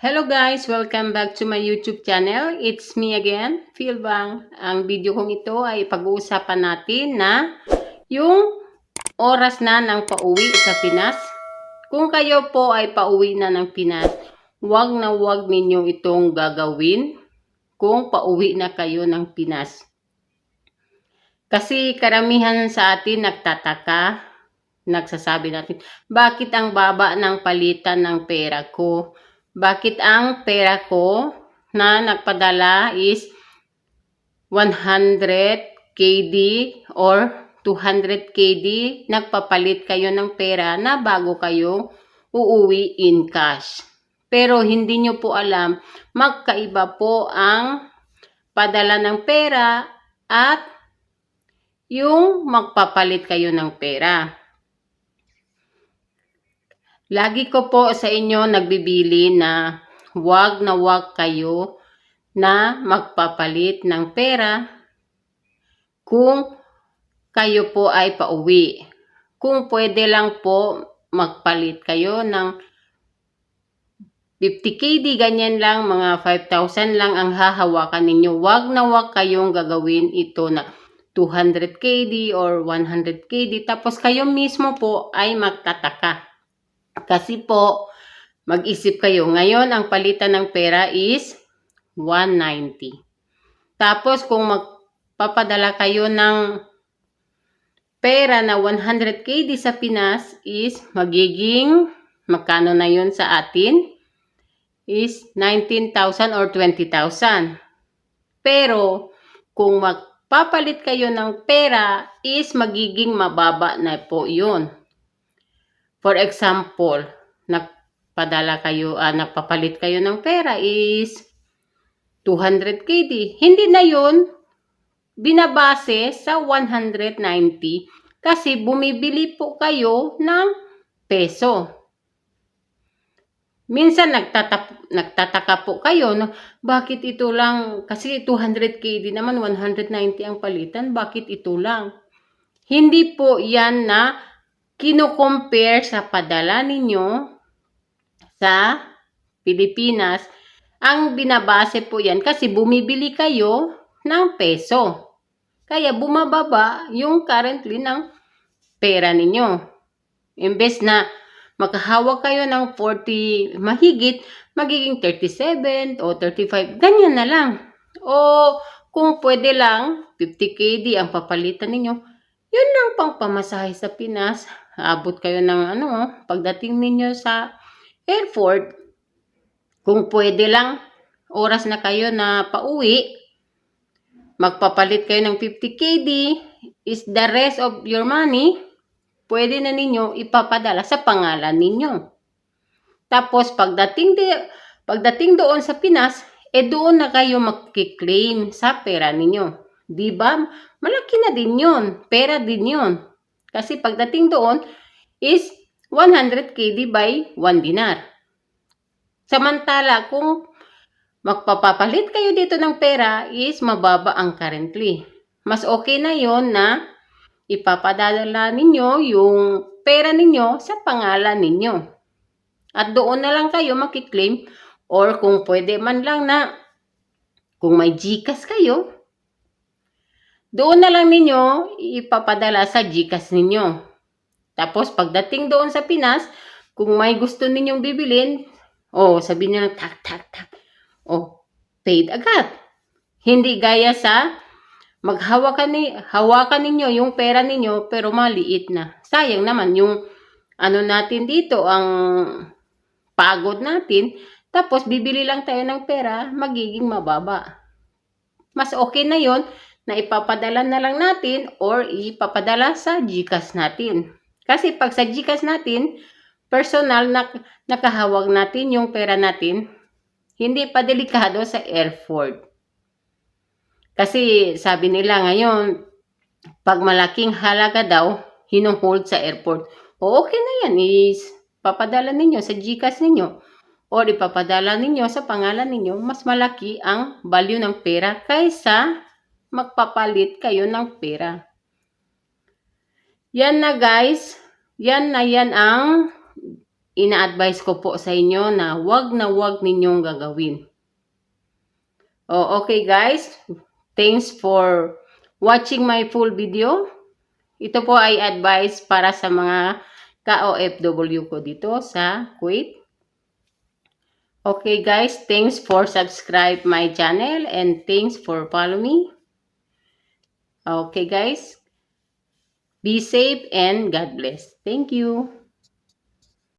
Hello guys! Welcome back to my YouTube channel. It's me again, Phil Bang. Ang video kong ito ay pag-uusapan natin na yung oras na ng pauwi sa Pinas. Kung kayo po ay pauwi na ng Pinas, wag na wag ninyo itong gagawin kung pauwi na kayo ng Pinas. Kasi karamihan sa atin nagtataka, nagsasabi natin, bakit ang baba ng palitan ng pera ko? Bakit ang pera ko na nagpadala is 100 KD or 200 KD, nagpapalit kayo ng pera na bago kayo uuwi in cash. Pero hindi nyo po alam, magkaiba po ang padala ng pera at yung magpapalit kayo ng pera. Lagi ko po sa inyo nagbibili na wag na wag kayo na magpapalit ng pera kung kayo po ay pauwi. Kung pwede lang po magpalit kayo ng 50 KD, ganyan lang, mga 5,000 lang ang hahawakan ninyo. Wag na wag kayong gagawin ito na 200 KD or 100 KD. Tapos kayo mismo po ay magtataka. Kasi po, mag-isip kayo, ngayon ang palitan ng pera is 190. Tapos kung magpapadala kayo ng pera na 100 KD sa Pinas is magiging, magkano na yun sa atin? Is 19,000 or 20,000. Pero kung magpapalit kayo ng pera is magiging mababa na po yun. For example, nagpadala kayo, ah, nagpapalit kayo ng pera is 200 KD. Hindi na yun binabase sa 190 kasi bumibili po kayo ng peso. Minsan nagtatap, nagtataka po kayo, no, bakit ito lang, kasi 200 KD naman, 190 ang palitan, bakit ito lang? Hindi po yan na kino-compare sa padala ninyo sa Pilipinas, ang binabase po yan kasi bumibili kayo ng peso. Kaya bumababa yung currently ng pera ninyo. Imbes na makahawak kayo ng 40 mahigit, magiging 37 o 35, ganyan na lang. O kung pwede lang, 50 KD ang papalitan ninyo, yun lang pang pamasahe sa Pinas abot kayo ng ano, pagdating ninyo sa airport, kung pwede lang, oras na kayo na pauwi, magpapalit kayo ng 50 KD, is the rest of your money, pwede na ninyo ipapadala sa pangalan ninyo. Tapos, pagdating, di, pagdating doon sa Pinas, eh doon na kayo magkiklaim sa pera ninyo. Di ba? Malaki na din yun. Pera din yun. Kasi pagdating doon is 100 KD by 1 dinar. Samantala, kung magpapapalit kayo dito ng pera is mababa ang currently. Mas okay na yon na ipapadala ninyo yung pera ninyo sa pangalan ninyo. At doon na lang kayo makiklaim or kung pwede man lang na kung may GCash kayo, doon na lang ninyo ipapadala sa GCash ninyo. Tapos pagdating doon sa Pinas, kung may gusto ninyong bibilin, oh, sabihin niyo lang tak tak tak. Oh, paid agad. Hindi gaya sa maghawakan ni hawakan ninyo yung pera ninyo pero maliit na. Sayang naman yung ano natin dito ang pagod natin tapos bibili lang tayo ng pera magiging mababa. Mas okay na yon na ipapadala na lang natin or ipapadala sa GCash natin. Kasi pag sa GCash natin, personal na nakahawag natin yung pera natin, hindi pa delikado sa airport. Kasi sabi nila ngayon, pag malaking halaga daw, hinuhold sa airport. O okay na yan, is papadala ninyo sa GCash ninyo or ipapadala ninyo sa pangalan ninyo, mas malaki ang value ng pera kaysa magpapalit kayo ng pera. Yan na guys, yan na yan ang ina-advise ko po sa inyo na wag na wag ninyong gagawin. Oh, okay guys. Thanks for watching my full video. Ito po ay advice para sa mga ka-OFW ko dito sa Kuwait. Okay guys, thanks for subscribe my channel and thanks for follow me. Okay guys. Be safe and God bless. Thank you.